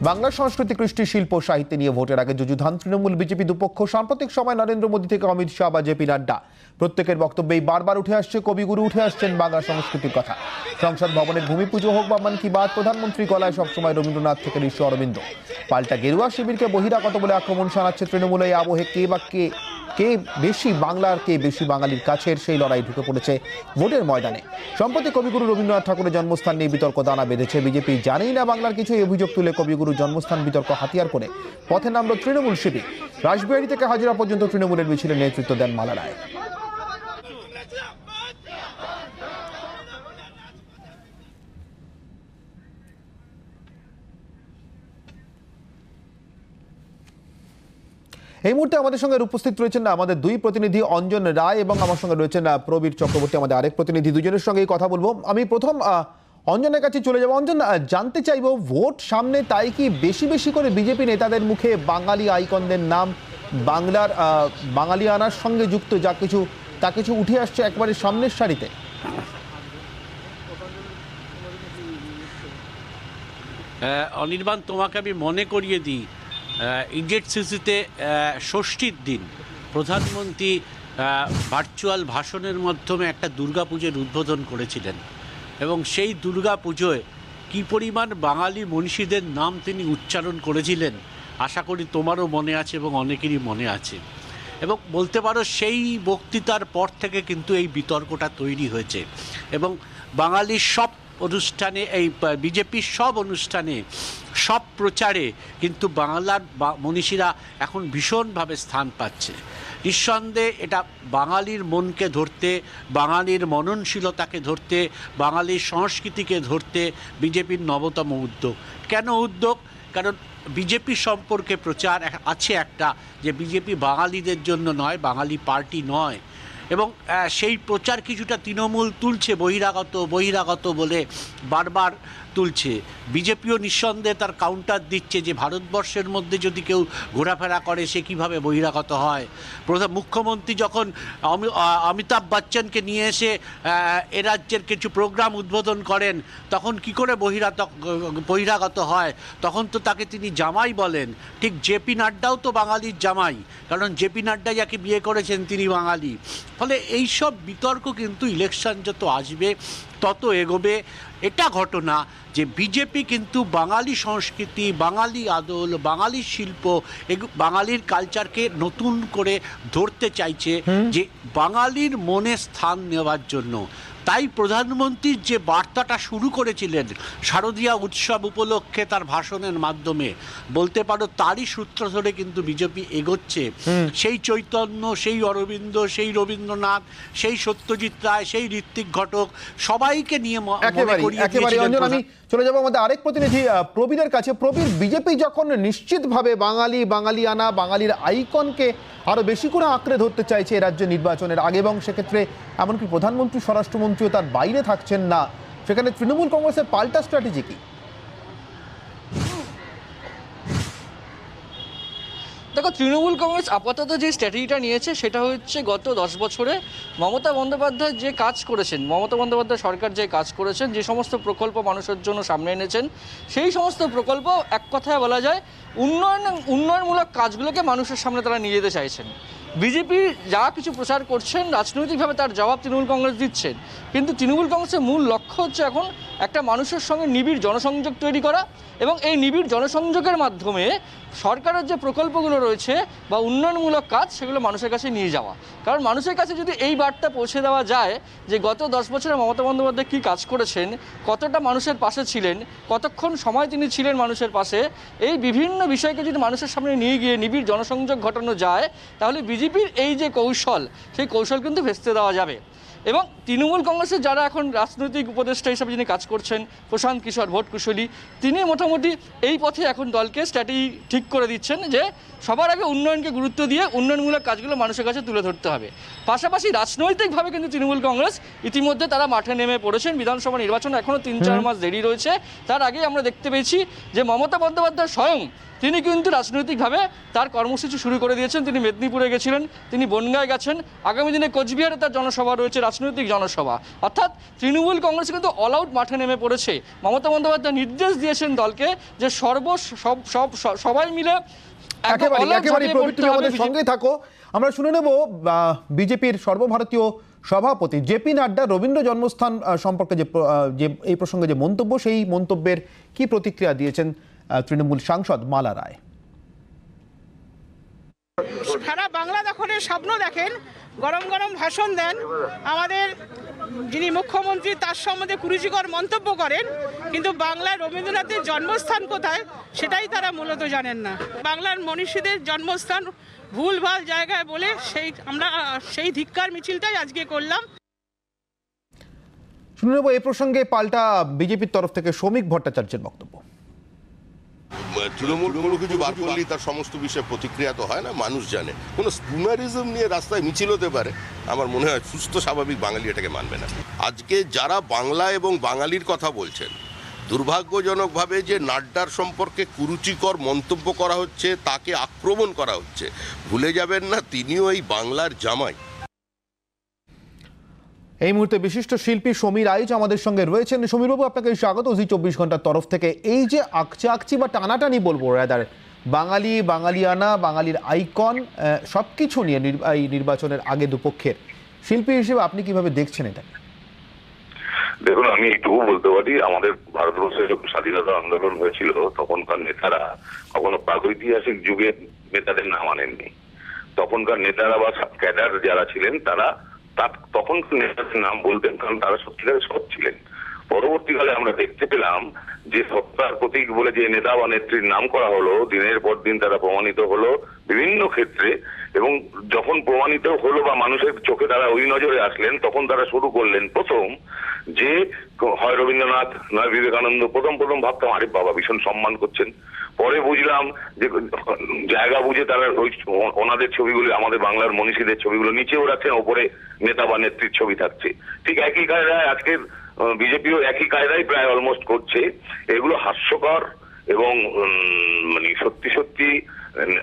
বাংলা সংস্কৃতি, কৃষ্টি, শিল্প, সাহিত্য নিয়ে ভোটের আগে যুযুধান তৃণমূল, বিজেপি দুপক্ষ, সাম্প্রতিক সময় নরেন্দ্র মোদী থেকে অমিত শাহ বা জেপি নাড্ডা। প্রত্যেকের বক্তব্যেই বারবার উঠে আসছে, কবিগুরু উঠে আসছেন বাংলা সংস্কৃতির কথা। সংসদ ভবনের ভূমি পুজো হোক বা মন কি বাত, প্রধানমন্ত্রী গলায় সবসময় রবীন্দ্রনাথ থেকে নিশ্চয় অরবিন্দ। পাল্টা গেরুয়া শিবিরকে বহিরাগত বলে আক্রমণ শানাচ্ছে তৃণমূলে আবহে কে বা কে? কে বেশি বাংলার, কে বেশি বাঙালির কাছের, সেই লড়াই ঢুকে পড়েছে ভোটের ময়দানে। সম্প্রতি কবিগুরু রবীন্দ্রনাথ ঠাকুরের জন্মস্থান নিয়ে বিতর্ক দানা বেঁধেছে বিজেপি। জানেই না বাংলার কিছু অভিযোগ তুলে কবিগুরু জন্মস্থান বিতর্ক হাতিয়ার করে। পথে নামল তৃণমূল শিবির। রাসবিহারী থেকে হাজিরা পর্যন্ত তৃণমূলের মিছিলে নেতৃত্ব দেন মালা রায় এই মুহূর্তে আমাদের সঙ্গে উপস্থিত রয়েছেন আমাদের দুই প্রতিনিধি, অঞ্জন রায় এবং আমার সঙ্গে রয়েছেন প্রবীর চক্রবর্তী, আমাদের আরেক প্রতিনিধি। দুজনের সঙ্গেই কথা বলব। আমি প্রথম অঞ্জনের কাছে চলে যাব। অঞ্জন জানতে চাইব, ভোট সামনে তাই কি বেশি বেশি করে বিজেপি নেতাদের মুখে বাঙালি আইকনদের নাম বাংলার বাঙালি আনার সঙ্গে যুক্ত, যা কিছু, তা কিছু উঠে আসছে একবারে সামনের সারিতে? অনির্বাণ, তোমাকে আমি মনে করিয়ে দিই ইজেট সিসিতে ষষ্ঠীর দিন প্রধানমন্ত্রী ভার্চুয়াল ভাষণের মাধ্যমে একটা দুর্গাপুজোর উদ্বোধন করেছিলেন। এবং সেই দুর্গা পুজোয় কী পরিমাণ বাঙালি মনীষীদের নাম তিনি উচ্চারণ করেছিলেন, আশা করি তোমারও মনে আছে এবং অনেকেরই মনে আছে। এবং বলতে পারো সেই বক্তৃতার পর থেকে কিন্তু এই বিতর্কটা তৈরি হয়েছে। এবং বাঙালির সব অনুষ্ঠানে, এই বিজেপির সব অনুষ্ঠানে, সব প্রচারে কিন্তু বাংলার মনীষীরা এখন ভীষণভাবে স্থান পাচ্ছে। নিঃসন্দেহে এটা বাঙালির মনকে ধরতে, বাঙালির মননশীলতাকে ধরতে, বাঙালির সংস্কৃতিকে ধরতে বিজেপির নবতম উদ্যোগ। কেন উদ্যোগ? কারণ বিজেপি সম্পর্কে প্রচার আছে একটা যে বিজেপি বাঙালিদের জন্য নয়, বাঙালি পার্টি নয়। এবং সেই প্রচার কিছুটা তৃণমূল তুলছে বহিরাগত বহিরাগত বলে বারবার তুলছে। বিজেপিও নিঃসন্দেহে তার কাউন্টার দিচ্ছে যে ভারতবর্ষের মধ্যে যদি কেউ ঘোরাফেরা করে, সে কীভাবে বহিরাগত হয়? প্রধান মুখ্যমন্ত্রী যখন অমিতাভ বচ্চনকে নিয়ে এসে এ রাজ্যের কিছু প্রোগ্রাম উদ্বোধন করেন, তখন কি করে বহিরাত, বহিরাগত হয়? তখন তো তাকে তিনি জামাই বলেন। ঠিক জেপি নাড্ডাও তো বাঙালির জামাই, কারণ জেপি নাড্ডা যাকে বিয়ে করেছেন তিনি বাঙালি। ফলে এই সব বিতর্ক কিন্তু ইলেকশন যত আসবে তত এগোবে। এটা ঘটনা যে বিজেপি কিন্তু বাঙালি সংস্কৃতি বাঙালি আদল বাঙালি শিল্প এগু- বাঙালির কালচারকে নতুন করে ধরতে চাইছে যে বাঙালির মনে স্থান নেওয়ার জন্য। তাই প্রধানমন্ত্রীর যে বার্তাটা শুরু করেছিলেন শারদীয়া উৎসব উপলক্ষে তার ভাষণের মাধ্যমে বলতে পারো তারই সূত্র ধরে কিন্তু বিজেপি এগোচ্ছে। সেই চৈতন্য সেই অরবিন্দ সেই রবীন্দ্রনাথ সেই সত্যজিৎ রায় সেই ঋত্বিক ঘটক সবাইকে নিয়ে মনে করিয়ে চলে যাব আমাদের আরেক প্রতিনিধি প্রবীরের কাছে। প্রবীর, বিজেপি যখন নিশ্চিতভাবে বাঙালি, বাঙালিয়ানা, বাঙালির আইকনকে আরও বেশি করে আঁকড়ে ধরতে চাইছে এ রাজ্য নির্বাচনের আগে এবং সেক্ষেত্রে এমনকি প্রধানমন্ত্রী, স্বরাষ্ট্রমন্ত্রীও তার বাইরে থাকছেন না। সেখানে তৃণমূল কংগ্রেসের পাল্টা স্ট্র্যাটেজি কি? দেখো, তৃণমূল কংগ্রেস আপাতত যে স্ট্র্যাটেজিটা নিয়েছে, সেটা হচ্ছে গত দশ বছরে মমতা বন্দ্যোপাধ্যায় যে কাজ করেছেন, মমতা বন্দ্যোপাধ্যায় সরকার যে কাজ করেছেন, যে সমস্ত প্রকল্প মানুষের জন্য সামনে এনেছেন, সেই সমস্ত প্রকল্প এক কথায় বলা যায় উন্নয়ন, উন্নয়নমূলক কাজগুলোকে মানুষের সামনে তারা নিয়ে যেতে চাইছেন। বিজেপি যা কিছু প্রচার করছেন, রাজনৈতিকভাবে তার জবাব তৃণমূল কংগ্রেস দিচ্ছেন। কিন্তু তৃণমূল কংগ্রেসের মূল লক্ষ্য হচ্ছে এখন একটা মানুষের সঙ্গে নিবিড় জনসংযোগ তৈরি করা এবং এই নিবিড় জনসংযোগের মাধ্যমে সরকারের যে প্রকল্পগুলো রয়েছে বা উন্নয়নমূলক কাজ, সেগুলো মানুষের কাছে নিয়ে যাওয়া। কারণ মানুষের কাছে যদি এই বার্তা পৌঁছে দেওয়া যায় যে গত দশ বছরে মমতা বন্দ্যোপাধ্যায় কী কাজ করেছেন, কতটা মানুষের পাশে ছিলেন, কতক্ষণ সময় তিনি ছিলেন মানুষের পাশে, এই বিভিন্ন বিষয়কে যদি মানুষের সামনে নিয়ে গিয়ে নিবিড় জনসংযোগ ঘটানো যায়, তাহলে বিজেপির এই যে কৌশল, সেই কৌশল কিন্তু ভেস্তে দেওয়া যাবে। এবং তৃণমূল কংগ্রেসের যারা এখন রাজনৈতিক উপদেষ্টা হিসাবে যিনি কাজ করছেন, প্রশান্ত কিশোর ভোট কুশলী তিনি মোটামুটি এই পথে এখন দলকে স্ট্র্যাটেজি ঠিক করে দিচ্ছেন যে সবার আগে উন্নয়নকে গুরুত্ব দিয়ে উন্নয়নমূলক কাজগুলো মানুষের কাছে তুলে ধরতে হবে। পাশাপাশি রাজনৈতিকভাবে কিন্তু তৃণমূল কংগ্রেস ইতিমধ্যে তারা মাঠে নেমে পড়েছেন। বিধানসভা নির্বাচন এখনও তিন চার মাস দেরি রয়েছে। তার আগেই আমরা দেখতে পেয়েছি যে মমতা বন্দ্যোপাধ্যায় স্বয়ং তিনি কিন্তু রাজনৈতিকভাবে তার কর্মসূচি শুরু করে দিয়েছেন। তিনি মেদিনীপুরে গেছিলেন তিনি বনগায় গেছেন। আগামী দিনে কোচবিহারে তার জনসভা রয়েছে রাজনৈতিক জনসভা। অর্থাৎ তৃণমূল কংগ্রেস কিন্তু অল আউট মাঠে নেমে পড়েছে। মমতা বন্দ্যোপাধ্যায় নির্দেশ দিয়েছেন দলকে যে সর্ব সব সব সবাই মিলে একেবারে প্রবীর তুমি আমাদের থাকো। আমরা শুনে নেব বিজেপির সর্বভারতীয় সভাপতি জেপি নাড্ডা রবীন্দ্র জন্মস্থান সম্পর্কে যে যে এই প্রসঙ্গে যে মন্তব্য সেই মন্তব্যের কি প্রতিক্রিয়া দিয়েছেন তৃণমূল সাংসদ মালা রায়? সারা বাংলা দখলের স্বপ্ন দেখেন গরম গরম ভাষণ দেন আমাদের যিনি মুখ্যমন্ত্রী, তার সম্বন্ধে কুরুচিকর মন্তব্য করেন, কিন্তু বাংলার রবীন্দ্রনাথের জন্মস্থান কোথায় সেটাই তারা মূলত জানেন না। বাংলার মনীষীদের জন্মস্থান ভুলভাল জায়গায় বলে সেই আমরা, সেই ধিক্কার মিছিলটাই আজকে করলাম। শুনে নেব এ প্রসঙ্গে পাল্টা বিজেপির তরফ থেকে শ্রমিক ভট্টাচার্যের বক্তব্য। তৃণমূল কোনো কিছু বার করলেই তার সমস্ত বিষয়ে প্রতিক্রিয়া তো হয় না, মানুষ জানে। কোনো স্পুনারিজম নিয়ে রাস্তায় মিছিল হতে পারে, আমার মনে হয় সুস্থ, স্বাভাবিক বাঙালি এটাকে মানবে না। আজকে যারা বাংলা এবং বাঙালির কথা বলছেন, দুর্ভাগ্যজনকভাবে যে নাড্ডার সম্পর্কে কুরুচিকর মন্তব্য করা হচ্ছে, তাকে আক্রমণ করা হচ্ছে, ভুলে যাবেন না, তিনিও এই বাংলার জামাই। এই মুহূর্তে বিশিষ্ট শিল্পী সমীর আইচ আমাদের সঙ্গে রয়েছেন। সমীরবাবু আপনাকে স্বাগত। জি, চব্বিশ ঘণ্টার তরফ থেকে এই যে আকচি আকচি বা টানাটানি বলব রাদার বাঙালি, বাঙালিয়ানা, বাঙালির আইকন সব কিছু নিয়ে এই নির্বাচনের আগে দুপক্ষের শিল্পী হিসেবে আপনি কীভাবে দেখছেন এটা? দেখুন, আমি এইটুকু বলতে পারি, আমাদের ভারতবর্ষে যখন স্বাধীনতা আন্দোলন হয়েছিল, তখনকার নেতারা কখনো প্রাগৈতিহাসিক যুগের নেতাদের নাম আনেননি। তখনকার নেতারা বা ক্যাডার যারা ছিলেন, তারা তা- তখন নেতাদের নাম বলবেন, কারণ তারা সত্যিকারে সৎ ছিলেন। পরবর্তীকালে আমরা দেখতে পেলাম যে সত্তার প্রতীক বলে যে নেতা বা নেত্রীর নাম করা হলো, দিনের পর দিন তারা প্রমাণিত হলো বিভিন্ন ক্ষেত্রে এবং যখন প্রমাণিত হলো বা মানুষের চোখে তারা ওই নজরে আসলেন, তখন তারা শুরু করলেন প্রথম যে, হয় রবীন্দ্রনাথ, নয় বিবেকানন্দ, প্রথম প্রথম ভাবতাম, আরে বাবা, ভীষণ সম্মান করছেন। পরে বুঝলাম যে, জায়গা বুঝে তারা ওই ওনাদের ছবিগুলি, আমাদের বাংলার মনীষীদের ছবিগুলো নিচেও রাখছেন, ওপরে নেতা বা নেত্রীর ছবি থাকছে। ঠিক একই কায়দায় আজকের বিজেপিও একই কায়দায় প্রায় অলমোস্ট করছে। এগুলো হাস্যকর এবং মানে সত্যি সত্যি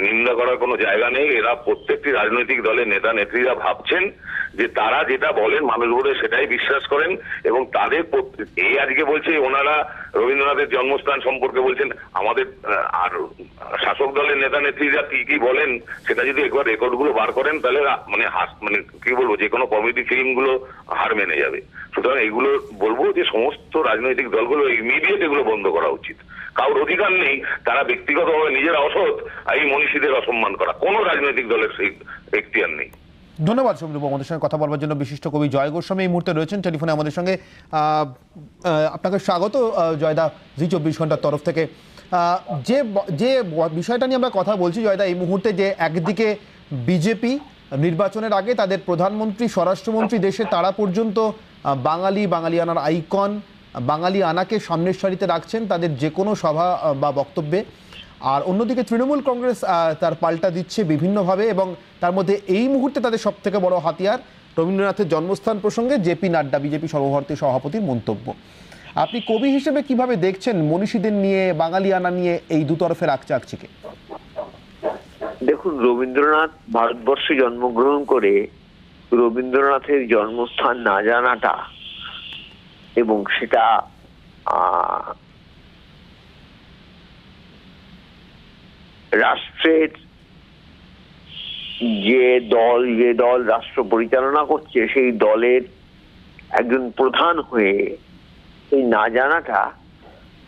নিন্দা করার কোনো জায়গা নেই। এরা প্রত্যেকটি রাজনৈতিক দলের নেতা, নেত্রীরা ভাবছেন যে তারা যেটা বলেন মানুষ বলে সেটাই বিশ্বাস করেন এবং তাদের এই আজকে বলছে ওনারা রবীন্দ্রনাথের জন্মস্থান সম্পর্কে বলছেন, আমাদের আর শাসক দলের নেতা নেত্রীরা কি কি বলেন? সেটা যদি একবার রেকর্ডগুলো বার করেন, তাহলে মানে মানে কি বলব, যে কোনো কমেডি ফিল্মগুলো হার মেনে যাবে। সুতরাং এগুলো বলব যে সমস্ত রাজনৈতিক দলগুলো ইমিডিয়েট এগুলো বন্ধ করা উচিত। কারোর অধিকার নেই, তারা ব্যক্তিগতভাবে নিজেরা অসৎ, এই মনীষীদের অসম্মান করা। কোনো রাজনৈতিক দলের সেই এখতিয়ার নেই। ধন্যবাদ সমীরবাবু আমাদের সঙ্গে কথা বলবার জন্য বিশিষ্ট কবি জয় গোস্বামী এই মুহূর্তে রয়েছেন। টেলিফোনে আমাদের সঙ্গে আপনাকে স্বাগত জয়দা জি চব্বিশ ঘণ্টার তরফ থেকে। যে যে বিষয়টা নিয়ে আমরা কথা বলছি, জয়দা, এই মুহূর্তে যে একদিকে বিজেপি নির্বাচনের আগে তাদের প্রধানমন্ত্রী, স্বরাষ্ট্রমন্ত্রী দেশে তারা পর্যন্ত বাঙালি, বাঙালিয়ানার আইকন, বাঙালি আনাকে সামনের সারিতে রাখছেন তাদের যে কোনো সভা বা বক্তব্যে। আর অন্যদিকে তৃণমূল কংগ্রেস তার পাল্টা দিচ্ছে বিভিন্নভাবে এবং তার মধ্যে এই মুহূর্তে তাদের সব থেকে বড় হাতিয়ার রবীন্দ্রনাথের জন্মস্থান প্রসঙ্গে জেপি নাড্ডা, বিজেপি সর্বভারতীয় সভাপতির মন্তব্য। আপনি কবি হিসেবে কীভাবে দেখছেন মনীষীদের নিয়ে, বাঙালিয়ানা নিয়ে এই দুতরফের আকচাকচিকে? দেখুন, রবীন্দ্রনাথ ভারতবর্ষে জন্মগ্রহণ করে রবীন্দ্রনাথের জন্মস্থান না জানাটা এবং সেটা রাষ্ট্রের যে দল যে দল রাষ্ট্র পরিচালনা করছে, সেই দলের একজন প্রধান হয়ে এই না জানাটা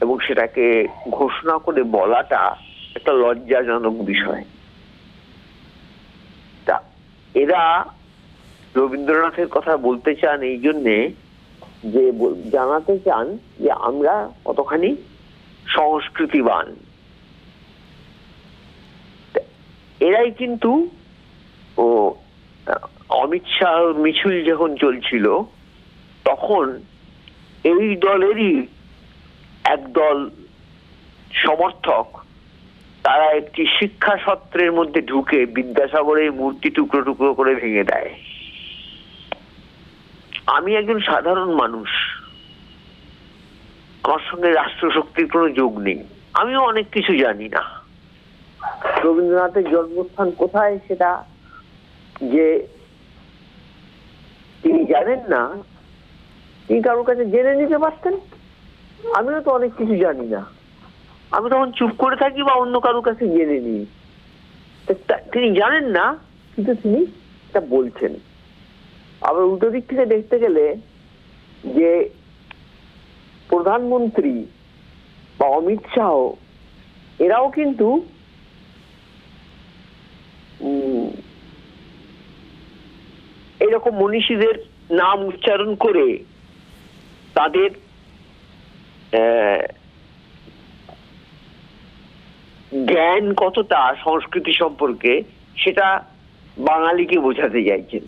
এবং সেটাকে ঘোষণা করে বলাটা একটা লজ্জাজনক বিষয়। তা এরা রবীন্দ্রনাথের কথা বলতে চান এই জন্যে যে জানাতে চান যে আমরা কতখানি সংস্কৃতিবান তা এরাই কিন্তু, ও, অমিত শাহ মিছিল যখন চলছিল, তখন এই দলেরই একদল সমর্থক, তারা একটি শিক্ষা সত্রের মধ্যে ঢুকে বিদ্যাসাগরের মূর্তি টুকরো টুকরো করে ভেঙে দেয়। আমি একজন সাধারণ মানুষ। আমার সঙ্গে রাষ্ট্রশক্তির কোনো যোগ নেই। আমিও অনেক কিছু জানি না। রবীন্দ্রনাথের জন্মস্থান কোথায় সেটা যে তিনি জানেন না, তিনি কারোর কাছে জেনে নিতে পারতেন? আমিও তো অনেক কিছু জানি না। আমি তখন চুপ করে থাকি বা অন্য কারোর কাছে জেনে নিই তিনি জানেন না, কিন্তু তিনি এটা বলছেন। আবার উল্টো দিক থেকে দেখতে গেলে যে প্রধানমন্ত্রী বা অমিত শাহ, এরাও কিন্তু এরকম মনীষীদের নাম উচ্চারণ করে তাদের জ্ঞান কতটা সংস্কৃতি সম্পর্কে সেটা বাঙালিকে বোঝাতে চাইছেন।